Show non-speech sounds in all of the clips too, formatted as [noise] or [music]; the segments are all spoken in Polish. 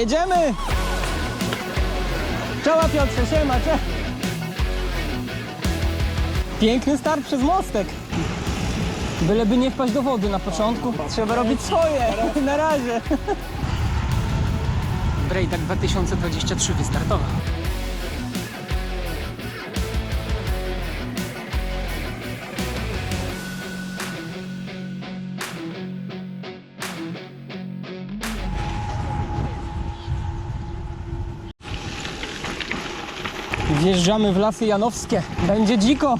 Jedziemy! Czoła Piotrze, siema, cze... Piękny start przez mostek. Byleby nie wpaść do wody na początku. Trzeba robić swoje. [laughs] Na razie. Brejdak 2023 wystartował. Wjeżdżamy w lasy janowskie. Będzie dziko.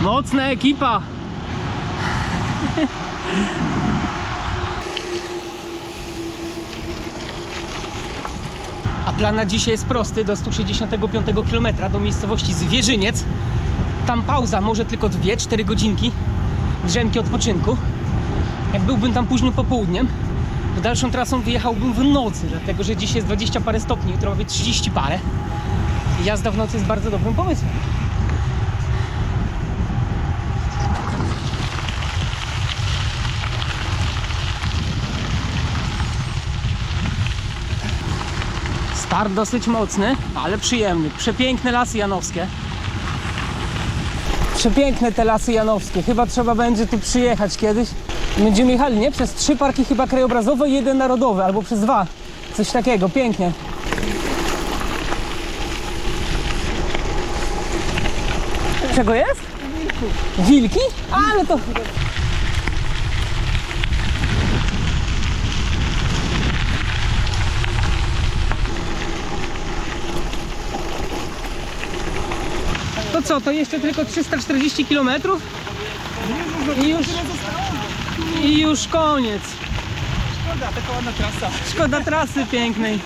Mocna ekipa. A plan na dzisiaj jest prosty, do 165 km do miejscowości Zwierzyniec. Tam pauza, może tylko 2-4 godzinki drzemki odpoczynku. Jak byłbym tam późnym popołudniem, dalszą trasą wyjechałbym w nocy, dlatego że dzisiaj jest 20 parę stopni, jutro będzie 30 parę. I jazda w nocy jest bardzo dobrym pomysłem. Start dosyć mocny, ale przyjemny. Przepiękne lasy janowskie. Przepiękne te lasy janowskie. Chyba trzeba będzie tu przyjechać kiedyś. Będziemy jechali, nie? Przez trzy parki chyba krajobrazowe i jeden narodowy, albo przez dwa. Coś takiego, pięknie. Czego jest? Wilki? Ale to... To co, to jeszcze tylko 340 km? I już, I już koniec. Szkoda, taka ładna trasa. Szkoda trasy pięknej.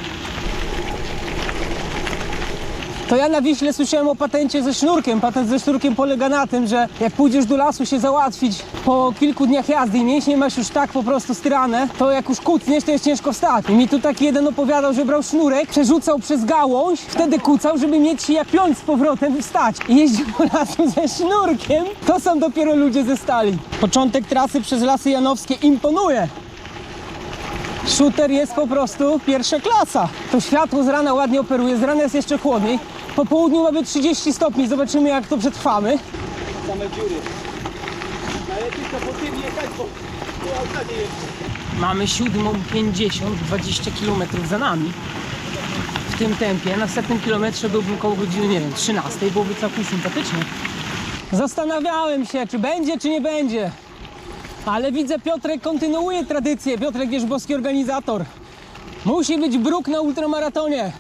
To ja na Wiśle słyszałem o patencie ze sznurkiem. Patent ze sznurkiem polega na tym, że jak pójdziesz do lasu się załatwić po kilku dniach jazdy i mięśnie masz już tak po prostu styrane, to jak już kucniesz, to jest ciężko wstać. I mi tu taki jeden opowiadał, że brał sznurek, przerzucał przez gałąź, wtedy kucał, żeby mieć się jak piąć z powrotem i wstać. I jeździł po lasu ze sznurkiem. To są dopiero ludzie ze stali. Początek trasy przez Lasy Janowskie imponuje. Shooter jest po prostu pierwsza klasa. To światło z rana ładnie operuje, z rana jest jeszcze chłodniej. Po południu mamy 30 stopni, zobaczymy jak to przetrwamy. Same dziury. Najlepiej to po tym jechać, bo tu auta nie jeżdżą. Mamy 7.50, 20 km za nami. W tym tempie. Na setnym kilometrze byłbym około godziny, nie wiem, 13, byłoby całkiem sympatycznie. Zastanawiałem się, czy będzie, czy nie będzie. Ale widzę, Piotrek kontynuuje tradycję. Piotrek Wierzbowski, organizator. Musi być bruk na ultramaratonie.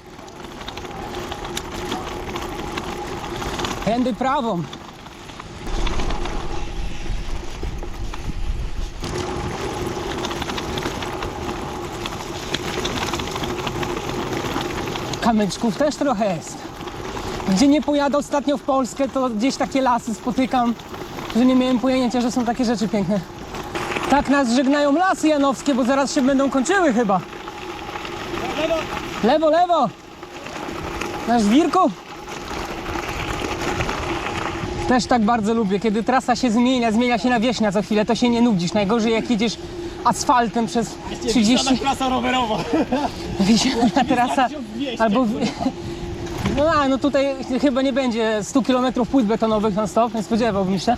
Tędy prawą. Kamyczków też trochę jest. Gdzie nie pojadę ostatnio w Polskę, to gdzieś takie lasy spotykam, że nie miałem pojęcia, że są takie rzeczy piękne. Tak nas żegnają lasy janowskie, bo zaraz się będą kończyły chyba. Lewo, Lewo! Nasz wirku? Też tak bardzo lubię, kiedy trasa się zmienia, zmienia się na wieśnia co chwilę, to się nie nudzisz. Najgorzej jak jedziesz asfaltem przez 30... Żadna klasa rowerowa. [laughs] Wisielna trasa 1200, albo. w- [laughs] No, a, no tutaj chyba nie będzie 100 km płyt betonowych non stop, nie spodziewałbym się.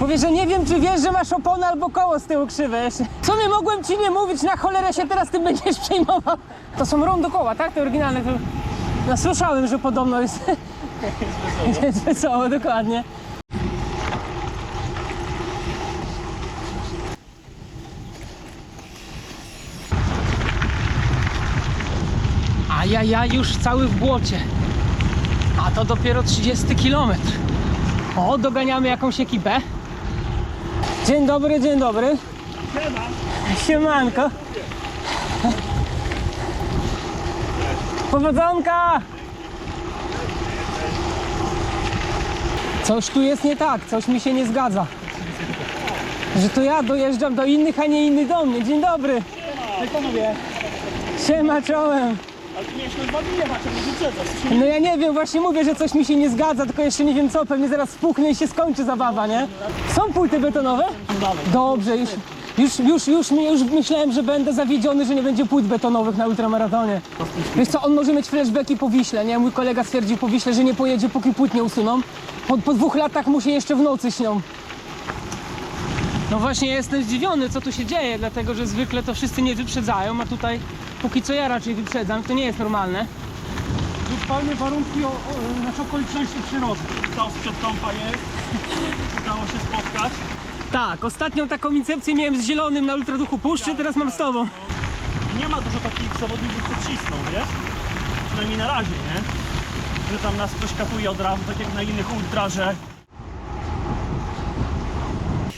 Mówię, że nie wiem, czy wiesz, że masz oponę albo koło z tyłu krzywe. Co nie mogłem ci nie mówić, na cholerę się teraz tym będziesz przejmował. To są rondo koła, tak? Te oryginalne. To... No słyszałem, że podobno jest. [laughs] jest wesoło, dokładnie. A ja, ja już cały w błocie. A to dopiero 30 km. O, doganiamy jakąś ekipę. Dzień dobry, dzień dobry. Siema. Siemanko. Powodzonka! Coś tu jest nie tak, coś mi się nie zgadza. Że to ja dojeżdżam do innych, a nie inny do mnie. Dzień dobry. Siema, czołem. Ale ty miałeś na dwa dni jechać, a nie wyprzedzasz. Ty się No ja nie wiem, właśnie mówię, że coś mi się nie zgadza, tylko jeszcze nie wiem co, pewnie zaraz spuknę i się skończy zabawa, nie? Są płyty betonowe? Dobrze, już, już, już, już, mi- już myślałem, że będę zawiedziony, że nie będzie płyt betonowych na ultramaratonie. Wiesz co, on może mieć flashbacki po Wiśle, nie? Mój kolega stwierdził po Wiśle, że nie pojedzie, póki płyt nie usuną. Po, po dwóch latach mu się jeszcze w nocy śnią. No właśnie, ja jestem zdziwiony, co tu się dzieje, dlatego że zwykle to wszyscy nie wyprzedzają, a tutaj póki co ja raczej wyprzedzam, to nie jest normalne. Zupełnie warunki, o, o, znaczy okoliczności przyrody. Ta sprzedkąpa jest. Udało się spotkać. Tak, ostatnią taką incepcję miałem z zielonym na ultraduchu puszczy, teraz mam z tobą. Nie ma dużo takich zawodników, co cisną, wiesz? Przynajmniej na razie, nie? Że tam nas ktoś katuje od razu, tak jak na innych ultra, że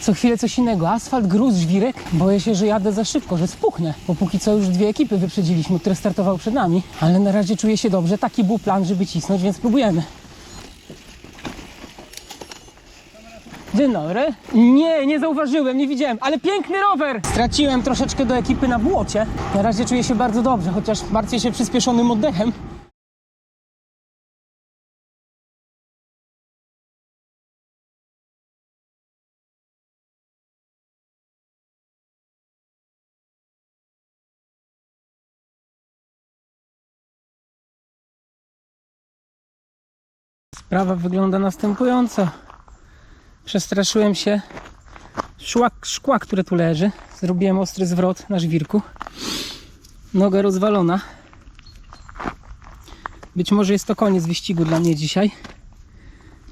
Co chwilę coś innego. Asfalt, gruz, żwirek. Boję się, że jadę za szybko, że spuchnę. Bo póki co już dwie ekipy wyprzedziliśmy, które startowały przed nami. Ale na razie czuję się dobrze. Taki był plan, żeby cisnąć, więc próbujemy. Dzień dobry. Nie, nie zauważyłem, nie widziałem, ale piękny rower! Straciłem troszeczkę do ekipy na błocie. Na razie czuję się bardzo dobrze, chociaż martwię się przyspieszonym oddechem. Sprawa wygląda następująco. Przestraszyłem się szła, szkła, które tu leży. Zrobiłem ostry zwrot na żwirku. Noga rozwalona. Być może jest to koniec wyścigu dla mnie dzisiaj.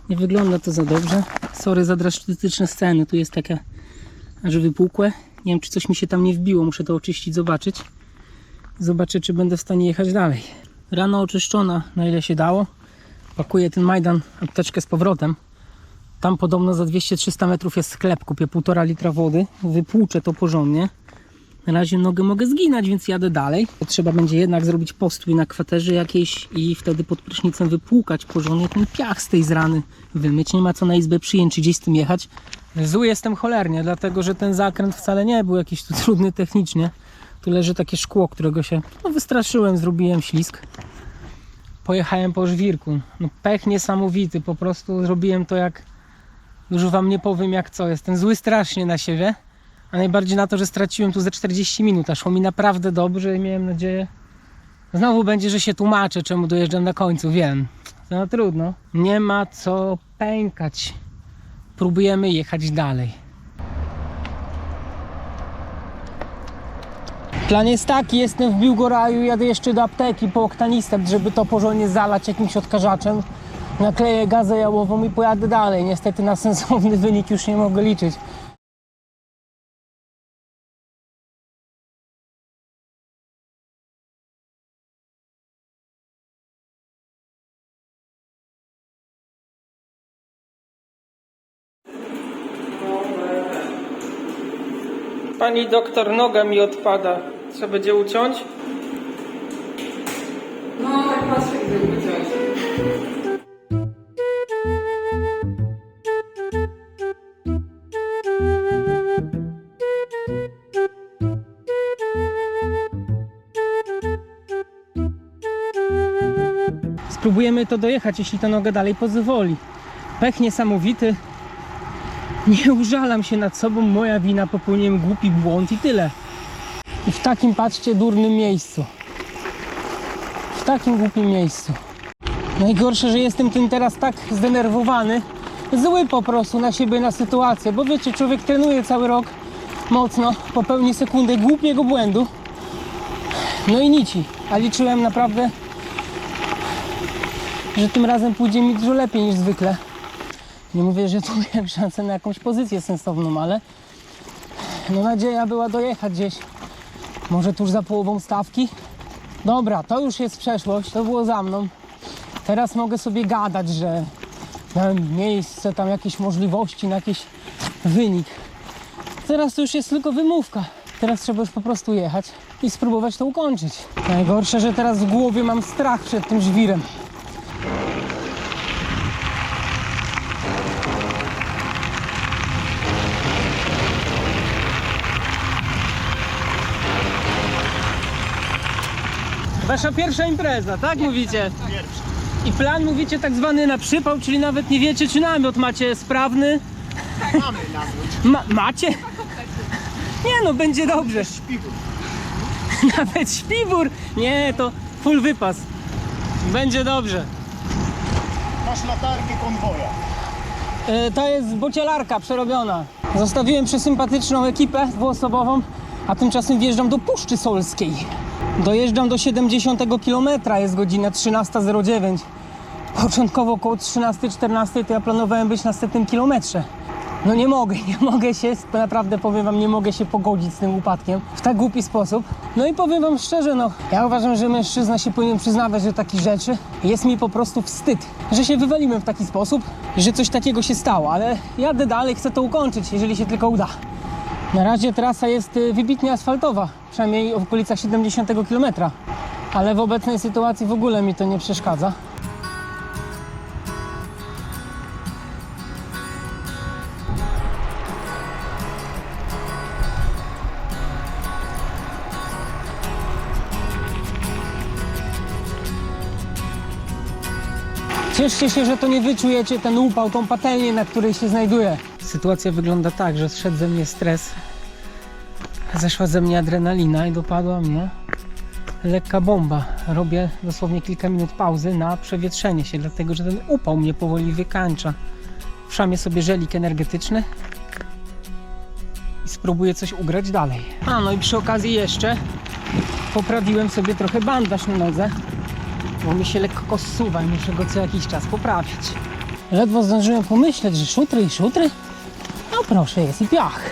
Nie wygląda to za dobrze. Sorry za drastyczne sceny. Tu jest takie aż wypukłe. Nie wiem, czy coś mi się tam nie wbiło. Muszę to oczyścić, zobaczyć. Zobaczę, czy będę w stanie jechać dalej. Rano oczyszczona, na ile się dało. Pakuję ten Majdan apteczkę z powrotem. Tam podobno za 200-300 metrów jest sklep. Kupię 1,5 litra wody. Wypłuczę to porządnie. Na razie nogę mogę zginać, więc jadę dalej. Trzeba będzie jednak zrobić postój na kwaterze jakiejś i wtedy pod prysznicem wypłukać porządnie ten piach z tej z rany. Wymyć. Nie ma co na izbę przyjęć czy gdzieś z tym jechać. Zły jestem cholernie, dlatego że ten zakręt wcale nie był jakiś tu [laughs] trudny technicznie. Tu leży takie szkło, którego się no, wystraszyłem, zrobiłem ślisk pojechałem po żwirku. No pech niesamowity, po prostu zrobiłem to jak już wam nie powiem jak co. Jestem zły strasznie na siebie, a najbardziej na to, że straciłem tu ze 40 minut, a szło mi naprawdę dobrze i miałem nadzieję. Znowu będzie, że się tłumaczę, czemu dojeżdżam na końcu, wiem. No trudno. Nie ma co pękać. Próbujemy jechać dalej. Plan jest taki, jestem w Biłgoraju, jadę jeszcze do apteki po oktanistem, żeby to porządnie zalać jakimś odkażaczem. Nakleję gazę jałową i pojadę dalej. Niestety na sensowny [laughs] wynik już nie mogę liczyć. Pani doktor, noga mi odpada. Trzeba będzie uciąć? No, tak patrzę, gdyby coś. Spróbujemy to dojechać, jeśli ta noga dalej pozwoli. Pech niesamowity. Nie [laughs] użalam się nad sobą, moja wina, popełniłem głupi błąd i tyle. I w takim, patrzcie, durnym miejscu. W takim głupim miejscu. Najgorsze, że jestem tym teraz tak zdenerwowany, zły po prostu na siebie, na sytuację, bo wiecie, człowiek trenuje cały rok mocno, popełni sekundę głupiego błędu, no i nici. A liczyłem naprawdę że tym razem pójdzie mi dużo lepiej niż zwykle. Nie mówię, że tu miałem szansę na jakąś pozycję sensowną, ale no nadzieja była dojechać gdzieś. Może tuż za połową stawki. Dobra, to już jest przeszłość, to było za mną. Teraz mogę sobie gadać, że miałem miejsce, tam jakieś możliwości na jakiś wynik. Teraz to już jest tylko wymówka. Teraz trzeba już po prostu jechać i spróbować to ukończyć. Najgorsze, że teraz w głowie mam strach przed tym żwirem. Wasza pierwsza impreza, tak mówicie? Pierwszy. I plan mówicie tak zwany na przypał, czyli nawet nie wiecie czy namiot macie sprawny. Mamy namiot. Ma, macie? Nie no, będzie dobrze. Śpiwór. Nawet śpiwór. Nie, to full wypas. Będzie dobrze. Masz latarkę konwoja. E, To jest bocielarka przerobiona. Zostawiłem przesympatyczną ekipę dwuosobową, a tymczasem wjeżdżam do Puszczy Solskiej. Dojeżdżam do 70 km, jest godzina 13.09. Początkowo około 13-14 to ja planowałem być na setnym kilometrze. No nie mogę, [laughs] nie mogę się, naprawdę powiem wam, nie mogę się pogodzić z tym upadkiem w tak głupi sposób. No i powiem wam szczerze, no ja uważam, że mężczyzna się powinien przyznawać do takich rzeczy. Jest mi po prostu wstyd, że się wywaliłem w taki sposób że coś takiego się stało, ale jadę dalej, chcę to ukończyć, jeżeli się tylko uda. Na razie trasa jest y, wybitnie asfaltowa, przynajmniej w okolicach 70 km, ale w obecnej sytuacji w ogóle mi to nie przeszkadza. Cieszcie się, że to nie wyczujecie ten upał, tą patelnię, na której się znajduję. Sytuacja wygląda tak, że zszedł ze mnie stres, zeszła ze mnie adrenalina i dopadła mnie lekka bomba. Robię dosłownie kilka minut pauzy na przewietrzenie się, dlatego że ten upał mnie powoli wykańcza. Wszamię sobie żelik energetyczny i spróbuję coś ugrać dalej. A no i przy okazji jeszcze poprawiłem sobie trochę bandaż na nodze bo mi się lekko zsuwa i muszę go co jakiś czas poprawiać. Ledwo zdążyłem pomyśleć, że szutry i szutry. No proszę, jest i piach.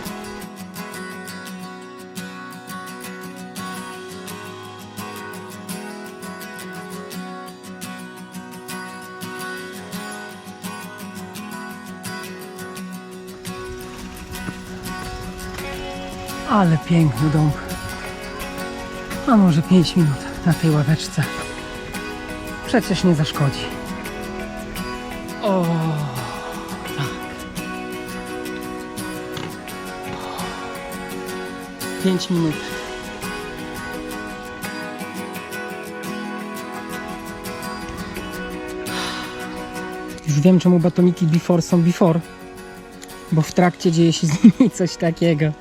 Ale piękny dom. A może 5 minut na tej ławeczce. Przecież nie zaszkodzi. O, 5 minut. Już wiem, czemu batoniki before są before, bo w trakcie dzieje się z nimi [laughs] coś takiego.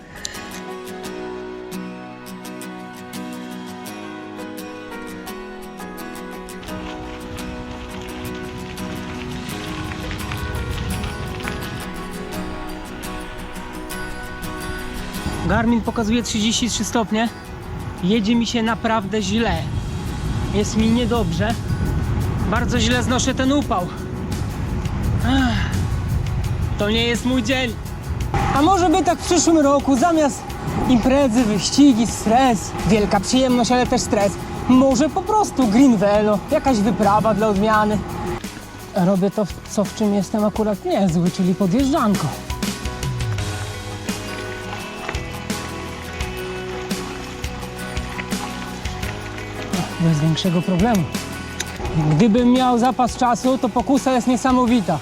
Garmin pokazuje 33 stopnie. Jedzie mi się naprawdę źle. Jest mi niedobrze. Bardzo źle znoszę ten upał. To nie jest mój dzień. A może by tak w przyszłym roku zamiast imprezy, wyścigi, stres, wielka przyjemność, ale też stres. Może po prostu green velo, jakaś wyprawa dla odmiany. Robię to, co w czym jestem akurat niezły, czyli podjeżdżanko. Bez większego problemu. Gdybym miał zapas czasu, to pokusa jest niesamowita.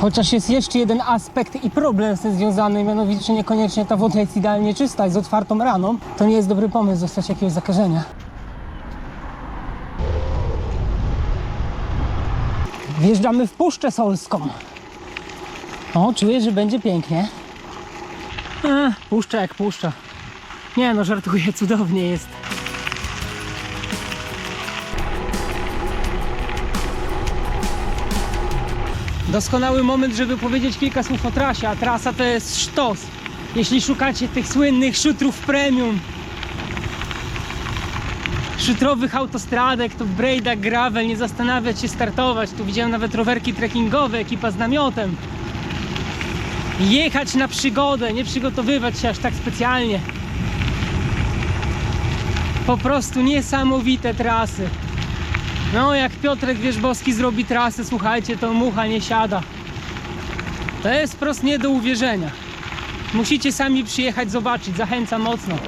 Chociaż jest jeszcze jeden aspekt i problem z tym związany, mianowicie niekoniecznie ta woda jest idealnie czysta i z otwartą raną, to nie jest dobry pomysł dostać jakiegoś zakażenia. Wjeżdżamy w Puszczę Solską. O, czuję, że będzie pięknie. Puszcza jak puszcza. Nie no, żartuję, cudownie jest. Doskonały moment, żeby powiedzieć kilka słów o trasie, a trasa to jest sztos. Jeśli szukacie tych słynnych szutrów premium, szutrowych autostradek, to Brejda Gravel, nie zastanawiać się startować. Tu widziałem nawet rowerki trekkingowe, ekipa z namiotem jechać na przygodę, nie przygotowywać się aż tak specjalnie. Po prostu niesamowite trasy. No, jak Piotrek Wierzbowski zrobi trasę, słuchajcie, to mucha nie siada. To jest wprost nie do uwierzenia. Musicie sami przyjechać, zobaczyć. Zachęcam mocno.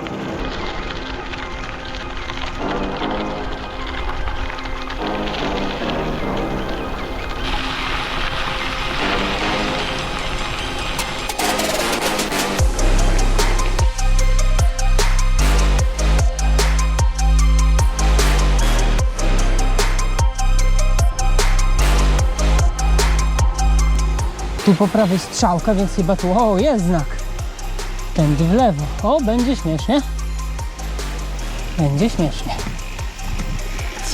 Tu po prawej strzałka, więc chyba tu, o jest znak. Tędy w lewo. O, będzie śmiesznie. Będzie śmiesznie.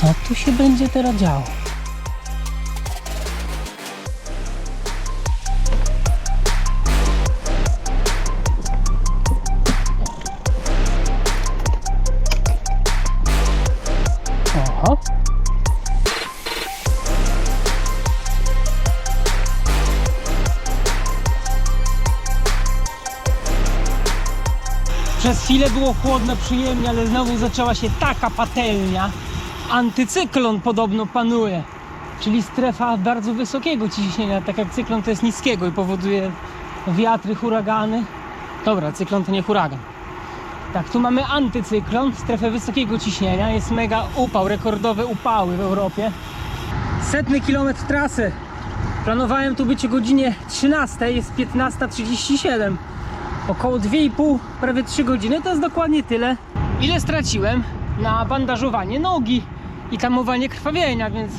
Co tu się będzie teraz działo? Chwilę było chłodno, przyjemnie, ale znowu zaczęła się taka patelnia. Antycyklon podobno panuje, czyli strefa bardzo wysokiego ciśnienia, tak jak cyklon to jest niskiego i powoduje wiatry, huragany. Dobra, cyklon to nie huragan. Tak, tu mamy antycyklon, strefę wysokiego ciśnienia, jest mega upał, rekordowe upały w Europie. Setny kilometr trasy. Planowałem tu być o godzinie 13, jest 15.37 około 2,5, prawie 3 godziny. To jest dokładnie tyle, ile straciłem na bandażowanie nogi i tamowanie krwawienia, więc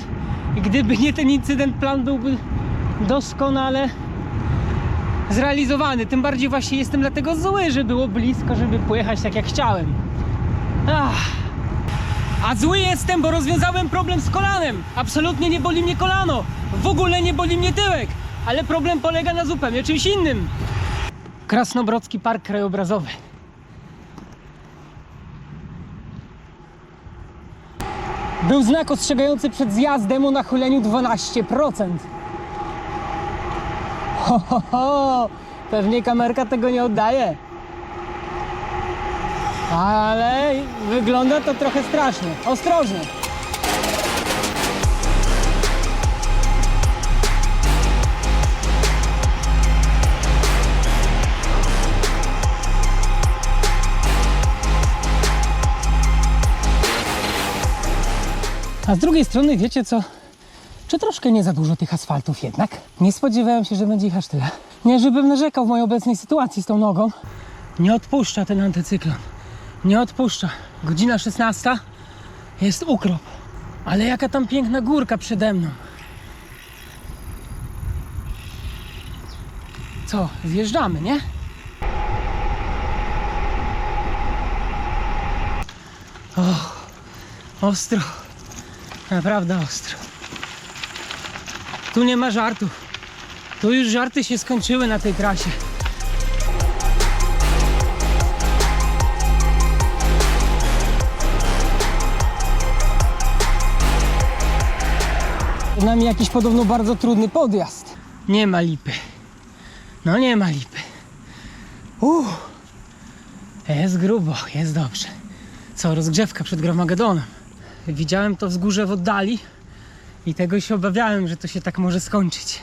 gdyby nie ten incydent, plan byłby doskonale zrealizowany. Tym bardziej właśnie jestem dlatego zły, że było blisko, żeby pojechać tak jak chciałem. Ach. A zły jestem, bo rozwiązałem problem z kolanem. Absolutnie nie boli mnie kolano. W ogóle nie boli mnie tyłek. Ale problem polega na zupełnie czymś innym. Krasnobrodzki Park Krajobrazowy. Był znak ostrzegający przed zjazdem o nachyleniu 12%. Ho, ho, ho! Pewnie kamerka tego nie oddaje. Ale wygląda to trochę strasznie. Ostrożnie. A z drugiej strony, wiecie co? Czy troszkę nie za dużo tych asfaltów jednak? Nie spodziewałem się, że będzie ich aż tyle. Nie, żebym narzekał w mojej obecnej sytuacji z tą nogą. Nie odpuszcza ten antycyklon. Nie odpuszcza. Godzina 16 jest ukrop. Ale jaka tam piękna górka przede mną. Co, zjeżdżamy, nie? O, ostro. Naprawdę ostro. Tu nie ma żartów. Tu już żarty się skończyły na tej trasie. Przed nami jakiś podobno bardzo trudny podjazd. Nie ma lipy. No nie ma lipy. Uff. Jest grubo, jest dobrze. Co, rozgrzewka przed Gromagedonem. Widziałem to wzgórze w oddali i tego się obawiałem, że to się tak może skończyć.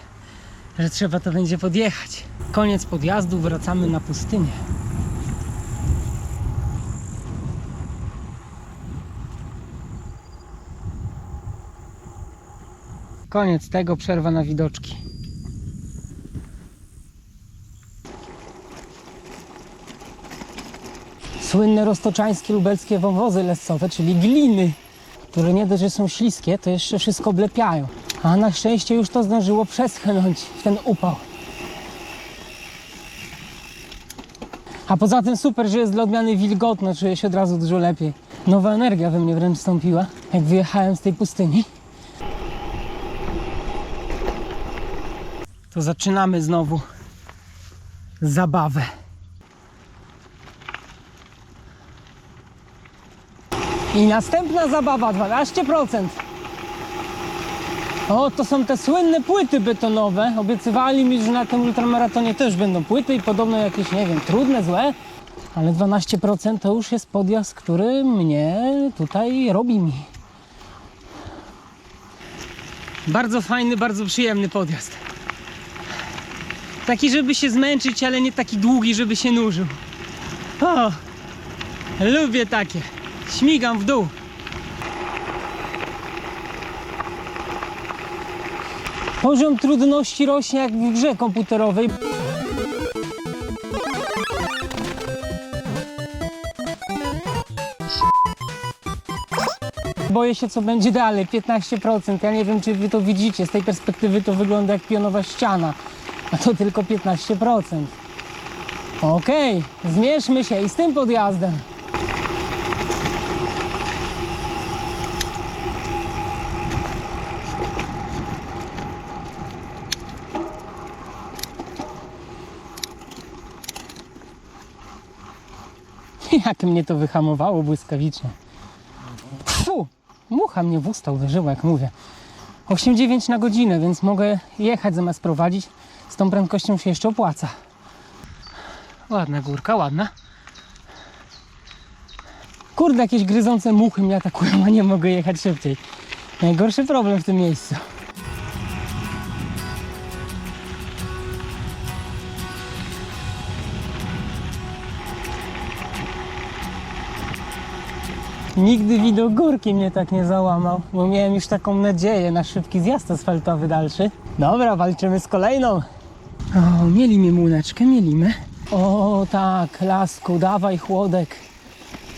Że trzeba to będzie podjechać. Koniec podjazdu, wracamy na pustynię. Koniec tego, przerwa na widoczki. Słynne roztoczańskie lubelskie wąwozy lescowe, czyli gliny, które nie dość, że są śliskie, to jeszcze wszystko oblepiają. A na szczęście już to zdążyło przeschnąć w ten upał. A poza tym super, że jest dla odmiany wilgotno, czuję się od razu dużo lepiej. Nowa energia we mnie wręcz wstąpiła, jak wyjechałem z tej pustyni. To zaczynamy znowu zabawę. I następna zabawa 12%. O, to są te słynne płyty betonowe. Obiecywali mi, że na tym ultramaratonie też będą płyty i podobno jakieś, nie wiem, trudne, złe. Ale 12% to już jest podjazd, który mnie tutaj robi mi. Bardzo fajny, bardzo przyjemny podjazd. Taki, żeby się zmęczyć, ale nie taki długi, żeby się nużył. O, lubię takie. Śmigam w dół. Poziom trudności rośnie jak w grze komputerowej. Boję się, co będzie dalej. 15%. Ja nie wiem, czy wy to widzicie. Z tej perspektywy to wygląda jak pionowa ściana. A to tylko 15%. Okej, zmierzmy się i z tym podjazdem. Jak mnie to wyhamowało błyskawicznie. Fu, mucha mnie w usta uderzyła, jak mówię. 8-9 na godzinę, więc mogę jechać zamiast prowadzić. Z tą prędkością się jeszcze opłaca. Ładna górka, ładna. Kurde, jakieś gryzące muchy mnie atakują, a nie mogę jechać szybciej. Najgorszy problem w tym miejscu. Nigdy widok górki mnie tak nie załamał, bo miałem już taką nadzieję na szybki zjazd asfaltowy dalszy. Dobra, walczymy z kolejną. O, mielimy młyneczkę, mielimy. O tak, lasku, dawaj chłodek.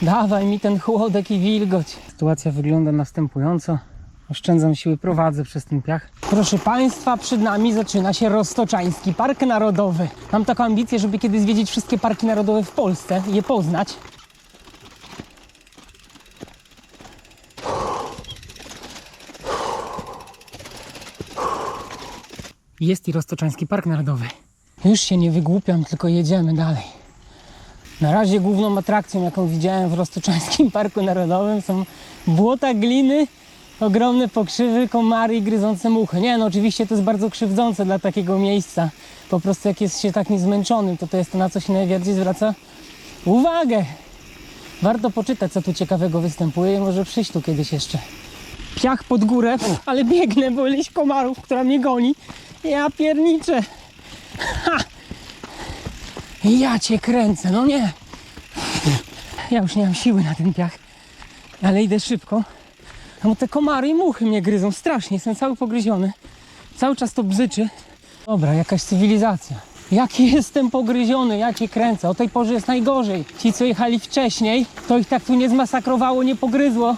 Dawaj mi ten chłodek i wilgoć. Sytuacja wygląda następująco. Oszczędzam siły, prowadzę przez ten piach. Proszę Państwa, przed nami zaczyna się Roztoczański Park Narodowy. Mam taką ambicję, żeby kiedyś zwiedzić wszystkie parki narodowe w Polsce, je poznać. Jest i Roztoczański Park Narodowy. Już się nie wygłupiam, tylko jedziemy dalej. Na razie główną atrakcją, jaką widziałem w Roztoczańskim Parku Narodowym są błota, gliny, ogromne pokrzywy, komary i gryzące muchy. Nie no, oczywiście to jest bardzo krzywdzące dla takiego miejsca. Po prostu jak jest się takim zmęczonym, to to jest to, na co się najbardziej zwraca uwagę. Warto poczytać, co tu ciekawego występuje i może przyjść tu kiedyś jeszcze. Piach pod górę, ale biegnę, bo ileś komarów, która mnie goni. Ja pierniczę. Ha! Ja cię kręcę, no nie. Ja już nie mam siły na ten piach, ale idę szybko. No bo te komary i muchy mnie gryzą strasznie, jestem cały pogryziony. Cały czas to bzyczy. Dobra, jakaś cywilizacja. Jaki [laughs] jestem pogryziony, ja cię kręcę. O tej porze jest najgorzej. Ci, co jechali wcześniej, to ich tak tu nie zmasakrowało, nie pogryzło.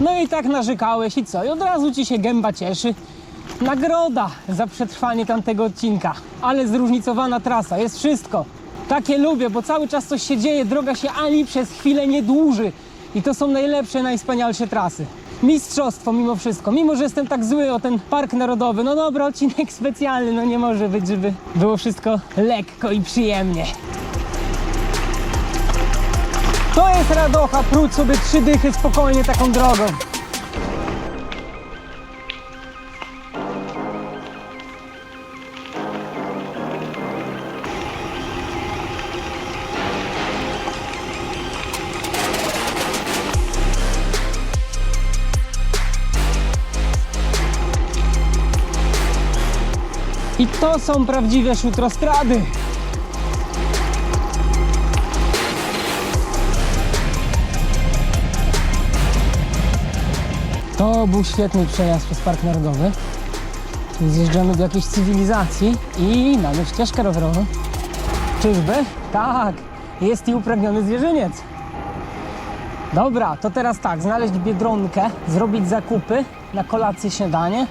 No i tak narzekałeś i co? I od razu ci się gęba cieszy. Nagroda za przetrwanie tamtego odcinka. Ale zróżnicowana trasa, jest wszystko. Takie lubię, bo cały czas coś się dzieje, droga się ani przez chwilę nie dłuży. I to są najlepsze, najwspanialsze trasy. Mistrzostwo mimo wszystko, mimo że jestem tak zły o ten park narodowy. No dobra, odcinek [laughs] specjalny, no nie może być, żeby było wszystko lekko i przyjemnie. To jest radocha, próć sobie trzy dychy spokojnie taką drogą. To są prawdziwe szutrostrady. To był świetny przejazd przez Park Narodowy. Zjeżdżamy do jakiejś cywilizacji i mamy ścieżkę rowerową. Czyżby? Tak, jest i upragniony zwierzyniec. Dobra, to teraz tak, znaleźć biedronkę, zrobić zakupy na kolację, śniadanie.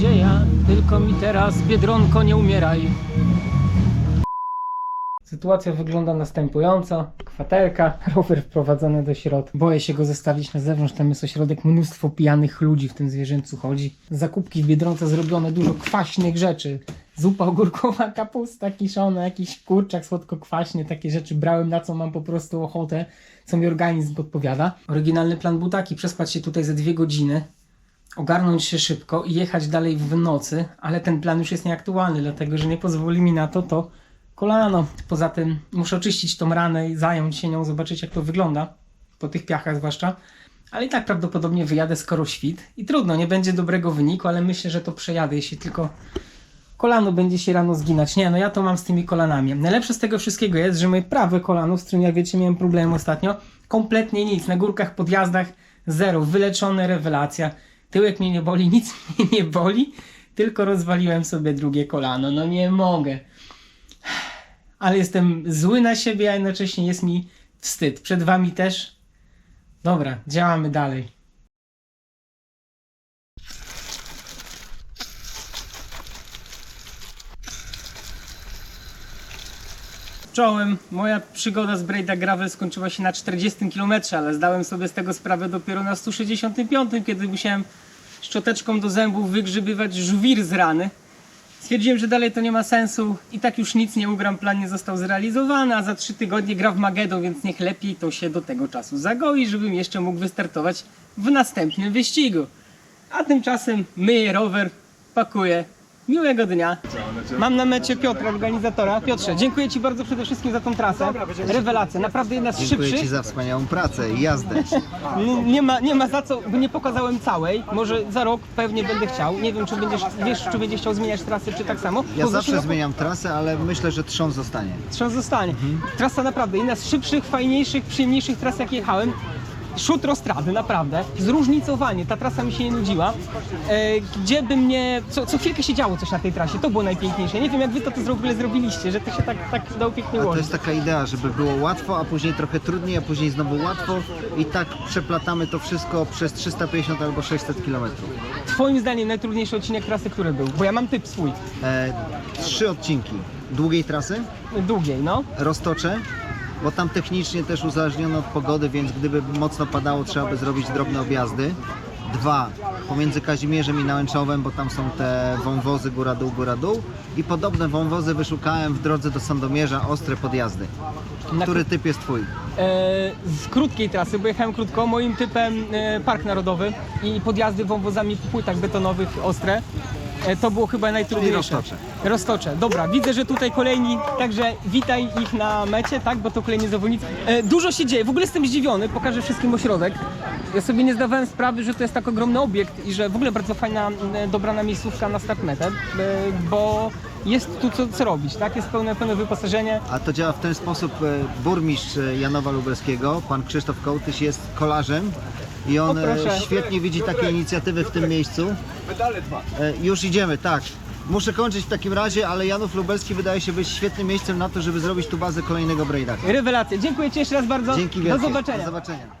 Nadzieja, tylko mi teraz, Biedronko, nie umieraj. Sytuacja wygląda następująco. Kwaterka, [laughs] rower wprowadzony do środka. Boję się go zostawić na zewnątrz, tam jest ośrodek, mnóstwo pijanych ludzi w tym zwierzęcu chodzi. Zakupki w Biedronce zrobione, dużo kwaśnych rzeczy. Zupa ogórkowa, [laughs] kapusta kiszona, jakiś kurczak słodko-kwaśny, takie rzeczy brałem na co mam po prostu ochotę, co mi organizm podpowiada. Oryginalny plan był taki, przespać się tutaj za dwie godziny, ogarnąć się szybko i jechać dalej w nocy, ale ten plan już jest nieaktualny, dlatego że nie pozwoli mi na to to kolano. Poza tym muszę oczyścić tą ranę i zająć się nią, zobaczyć jak to wygląda, po tych piachach zwłaszcza. Ale i tak prawdopodobnie wyjadę skoro świt i trudno, nie będzie dobrego wyniku, ale myślę, że to przejadę, jeśli tylko kolano będzie się rano zginać. Nie, no ja to mam z tymi kolanami. Najlepsze z tego wszystkiego jest, że moje prawe kolano, z którym jak wiecie miałem problem ostatnio, kompletnie nic. Na górkach, podjazdach zero, wyleczone, rewelacja. Tyłek mnie nie boli, [laughs] nic mnie nie boli, tylko rozwaliłem sobie drugie kolano. No nie mogę. Ale jestem zły na siebie, a jednocześnie jest mi wstyd. Przed wami też. Dobra, działamy dalej. Czołem. Moja przygoda z Brejda Gravel skończyła się na 40 km, ale zdałem sobie z tego sprawę dopiero na 165, kiedy musiałem szczoteczką do zębów wygrzybywać żwir z rany. Stwierdziłem, że dalej to nie ma sensu i tak już nic nie ugram, plan nie został zrealizowany, a za 3 tygodnie gra w Magedon, więc niech lepiej to się do tego czasu zagoi, żebym jeszcze mógł wystartować w następnym wyścigu. A tymczasem myję rower, pakuję. Miłego dnia. Mam na mecie Piotra, organizatora. Piotrze, dziękuję Ci bardzo przede wszystkim za tą trasę. Rewelacja, naprawdę jedna z Dziękuję Ci szybszych. za wspaniałą pracę i jazdę. Nie, nie, ma, nie ma za co, bo nie pokazałem całej. Może za rok pewnie będę chciał. Nie wiem, czy będziesz, wiesz, czy będziesz chciał zmieniać trasy, czy tak samo. Ja Bo w zawsze zeszłym roku zmieniam trasę, ale myślę, że trząs zostanie. Trząs zostanie. Trasa naprawdę jedna z szybszych, fajniejszych, przyjemniejszych tras, jakie jechałem. Szut roztrady, naprawdę. Zróżnicowanie, ta trasa mi się nie nudziła. E, gdzie by mnie. Co, co chwilkę się działo coś na tej trasie, to było najpiękniejsze. Nie wiem, jak wy to, to w ogóle zrobiliście, że to się tak, tak dało pięknie A to jest taka idea, żeby było łatwo, a później trochę trudniej, a później znowu łatwo i tak przeplatamy to wszystko przez 350 albo 600 km. Twoim zdaniem najtrudniejszy odcinek trasy, który był? Bo ja mam typ swój. E, trzy odcinki długiej trasy, Długiej, no. roztocze, bo tam technicznie też uzależniono od pogody, więc gdyby mocno padało, trzeba by zrobić drobne objazdy. Dwa, pomiędzy Kazimierzem i Nałęczowem, bo tam są te wąwozy góra-dół, góra-dół. I podobne wąwozy wyszukałem w drodze do Sandomierza, ostre podjazdy. Na Który typ jest Twój? E, z krótkiej trasy, bo jechałem krótko, moim typem e, Park Narodowy i podjazdy wąwozami po płytach betonowych ostre. E, to było chyba najtrudniejsze. roztocze. Roztocze. Dobra, widzę, że tutaj kolejni, także witaj ich na mecie, tak, bo to kolejni zawodnicy. E, dużo się dzieje, w ogóle jestem zdziwiony, pokażę wszystkim ośrodek. Ja sobie nie zdawałem sprawy, że to jest tak ogromny obiekt i że w ogóle bardzo fajna, dobrana miejscówka na start metę, e, bo jest tu co, co robić, tak, jest pełne, pełne wyposażenie. A to działa w ten sposób. e, Burmistrz e, Janowa Lubelskiego, pan Krzysztof Kołtyś jest kolarzem i on O, e, proszę. świetnie widzi takie inicjatywy w tym miejscu. E, Już idziemy, tak. Muszę kończyć w takim razie, ale Janów Lubelski wydaje się być świetnym miejscem na to, żeby zrobić tu bazę kolejnego Braidaka. Rewelacja. Dziękuję Ci jeszcze raz bardzo. Dzięki Do wielkie. zobaczenia. Do zobaczenia.